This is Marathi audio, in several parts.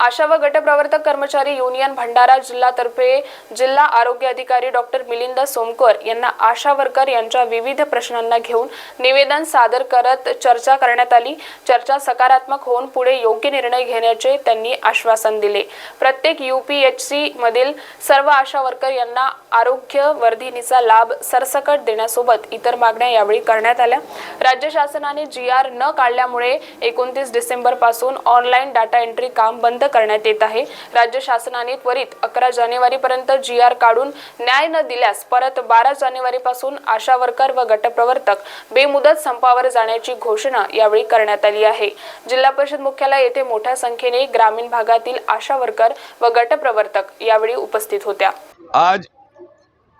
आशा व गटप्रवर्तक कर्मचारी युनियन भंडारा जिल्हातर्फे जिल्हा आरोग्य अधिकारी डॉक्टर मिलिंद सोमकर यांना आशा वर्कर यांच्या विविध प्रश्नांना घेऊन निवेदन सादर करत चर्चा करण्यात आली. चर्चा सकारात्मक होऊन पुढे योग्य निर्णय घेण्याचे त्यांनी आश्वासन दिले. प्रत्येक यूपीएचसी मधील सर्व आशा वर्कर यांना आरोग्य वर्धिनीचा लाभ सरसकट देण्यासोबत इतर मागण्या यावेळी करण्यात आल्या. राज्य शासनाने जी आर न काढल्यामुळे एकोणतीस डिसेंबरपासून ऑनलाईन डाटा एंट्री काम बंद करण्यात येत आहे. राज्य शासनाने त्वरित अकरा जानेवारी पर्यंत जी आर काढून न्याय न दिल्यास परत बारा जानेवारी पासून आशा वर्कर व गटप्रवर्तक बेमुदत संपावर जाण्याची घोषणा यावेळी करण्यात आली आहे. जिल्हा परिषद मुख्यालय येथे मोठ्या संख्येने ग्रामीण भागातील आशा वर्कर व गटप्रवर्तक यावेळी उपस्थित होत्या. आज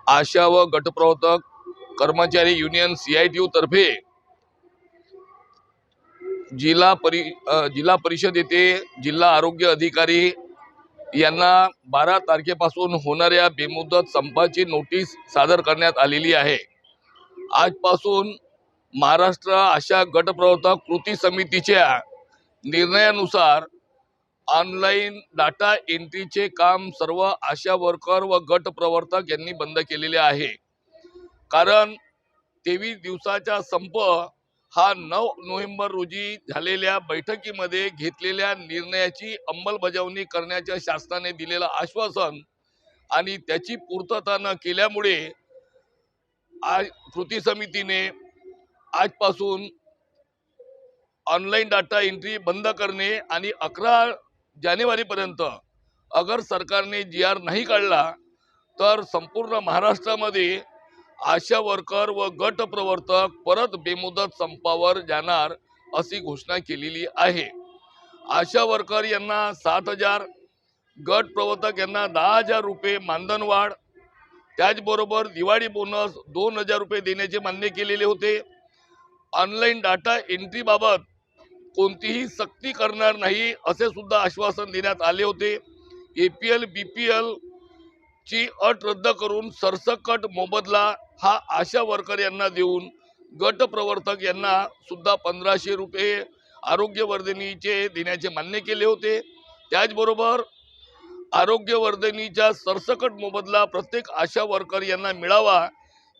आशा व गटप्रवर्तक कर्मचारी युनियन सी आय तर्फे जिल्हा परि जिल्हा परिषद येथे जिल्हा आरोग्य अधिकारी यांना बारा तारखेपासून होणाऱ्या बेमुदत संपाची नोटीस सादर करण्यात आलेली आहे. आजपासून महाराष्ट्र आशा गटप्रवर्तक कृती समितीच्या निर्णयानुसार ऑनलाईन डाटा एंट्रीचे काम सर्व आशा वर्कर व गट प्रवर्तक यांनी बंद केलेले आहे. कारण तेवीस दिवसाचा संप हा नऊ नोव्हेंबर रोजी झालेल्या बैठकीमध्ये घेतलेल्या निर्णयाची अंमलबजावणी करण्याच्या शासनाने दिलेलं आश्वासन आणि त्याची पूर्तता न केल्यामुळे आज कृती समितीने आजपासून ऑनलाईन डाटा एंट्री बंद करणे आणि अकरा जानेवारीपर्यंत अगर सरकारने जी आर नाही काढला तर संपूर्ण महाराष्ट्रामध्ये आशा वर्कर व गट प्रवर्तक परत बेमुदत संपावर जाणार अशी घोषणा केलेली आहे. आशा वर्कर यांना सात हजार गट प्रवर्तक यांना दहा हजार रुपये मानधनवाढ. त्याचबरोबर दिवाळी बोनस दोन हजार रुपये देण्याचे मान्य केलेले होते. ऑनलाईन डाटा एंट्रीबाबत कोणतीही सक्ती करणार नाही असे सुद्धा आश्वासन देण्यात आले होते. A P L B P L ची अट रद्द करून सरसकट मोबदला हा आशा वर्कर यांना देऊन गट प्रवर्तक यांना सुद्धा पंधराशे रुपये आरोग्यवर्धिनीचे देण्याचे मान्य केले होते. त्याचबरोबर आरोग्यवर्धिनीच्या सरसकट मोबदला प्रत्येक आशा वर्कर यांना मिळावा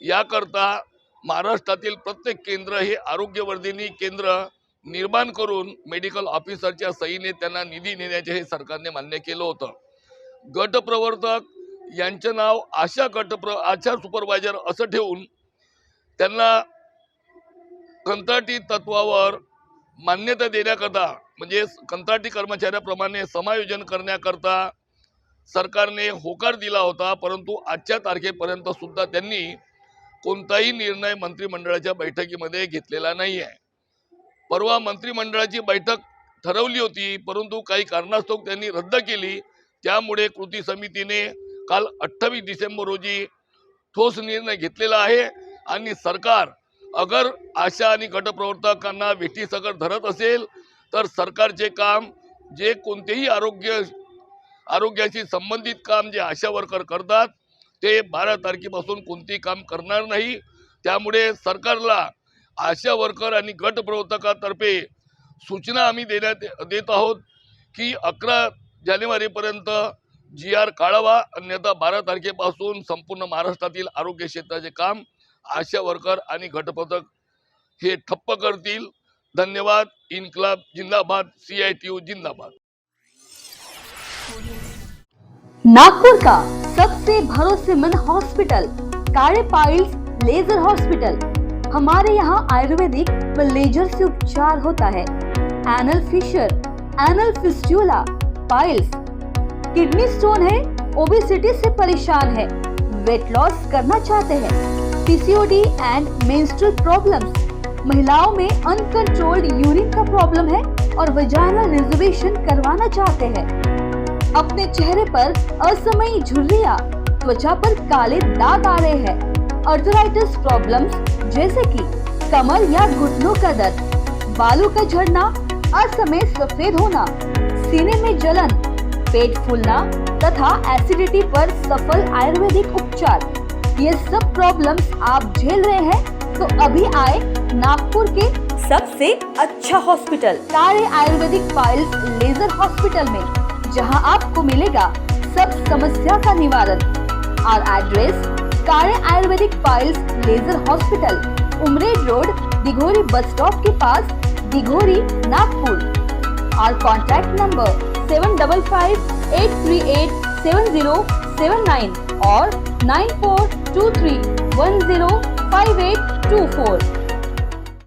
याकरता महाराष्ट्रातील प्रत्येक केंद्र हे आरोग्यवर्धिनी केंद्र निर्माण करून मेडिकल ऑफिसरच्या सहीने त्यांना निधी नेण्याचे हे सरकारने मान्य केलं होतं. गट प्रवर्तक यांचं नाव आशा कटप्र आशा सुपरवायझर असं ठेवून त्यांना कंत्राटी तत्वावर मान्यता देण्याकरता म्हणजे कंत्राटी कर्मचाऱ्याप्रमाणे समायोजन करण्याकरता सरकारने होकार दिला होता परंतु आजच्या तारखेपर्यंत सुद्धा त्यांनी कोणताही निर्णय मंत्रिमंडळाच्या बैठकीमध्ये घेतलेला नाही आहे परवा मंत्रिमंडळाची बैठक ठरवली होती परंतु काही कारणास्तव त्यांनी रद्द केली. त्यामुळे कृती समितीने काल अठ्ठावीस डिसेंबर रोजी ठोस निर्णय घेतलेला आहे आणि सरकार अगर आशा आणि गटप्रवर्तकांना वेठीसकट धरत असेल तर सरकारचे काम जे कोणतेही आरोग्य आरोग्याशी संबंधित काम जे आशा वर्कर करतात ते बारा तारखेपासून कोणतेही काम करणार नाही. त्यामुळे सरकारला आशा वर्कर आणि गट प्रवर्तकातर्फे सूचना आम्ही देण्यात देत आहोत की अकरा जानेवारीपर्यंत जी आर काढावा अन्यथा बारा तारखेपासून संपूर्ण महाराष्ट्रातील आरोग्य क्षेत्राचे काम आशा वर्कर आणि घटपथक हे ठप्प करतील. धन्यवाद. इन्कलाब जिंदाबाद. सी आय टी यू जिंदाबाद. नागपुर का? सबसे भरोसेमंद hospital. Kale piles laser hospital. हमारे यहाँ आयुर्वेदिक व लेजर से उपचार होता है. Anal fissure anal fistula piles. Kidney stone है ओबेसिटी से परेशान है। वेट लॉस करना चाहते हैं। पीसीओडी एंड मेंस्ट्रुअल प्रॉब्लम्स महिलाओं में अनकंट्रोल्ड यूरिन का प्रॉब्लम है और वजाइनल रिजर्वेशन करवाना चाहते हैं। अपने चेहरे पर असमयी झुर्रिया, त्वचा पर काले दाग आ रहे हैं। अर्थराइटिस प्रॉब्लम्स जैसे कि कमर या घुटनों का दर्द, बालों का झड़ना, असमय सफ़ेद होना, सीने में जलन पेट फूलना तथा एसिडिटी पर सफल आयुर्वेदिक उपचार। ये सब प्रॉब्लम्स आप झेल रहे हैं तो अभी आए नागपुर के सबसे अच्छा हॉस्पिटल तारे आयुर्वेदिक पाइल्स लेजर हॉस्पिटल में, जहाँ आपको मिलेगा सब समस्या का निवारण। और एड्रेस काळे आयुर्वेदिक piles laser hospital Umred road, Dighori bus stop के पास, दिघोरी, नागपुर। और contact number seven double five eight three eight seven zero seven nine और nine four two three one zero five eight two four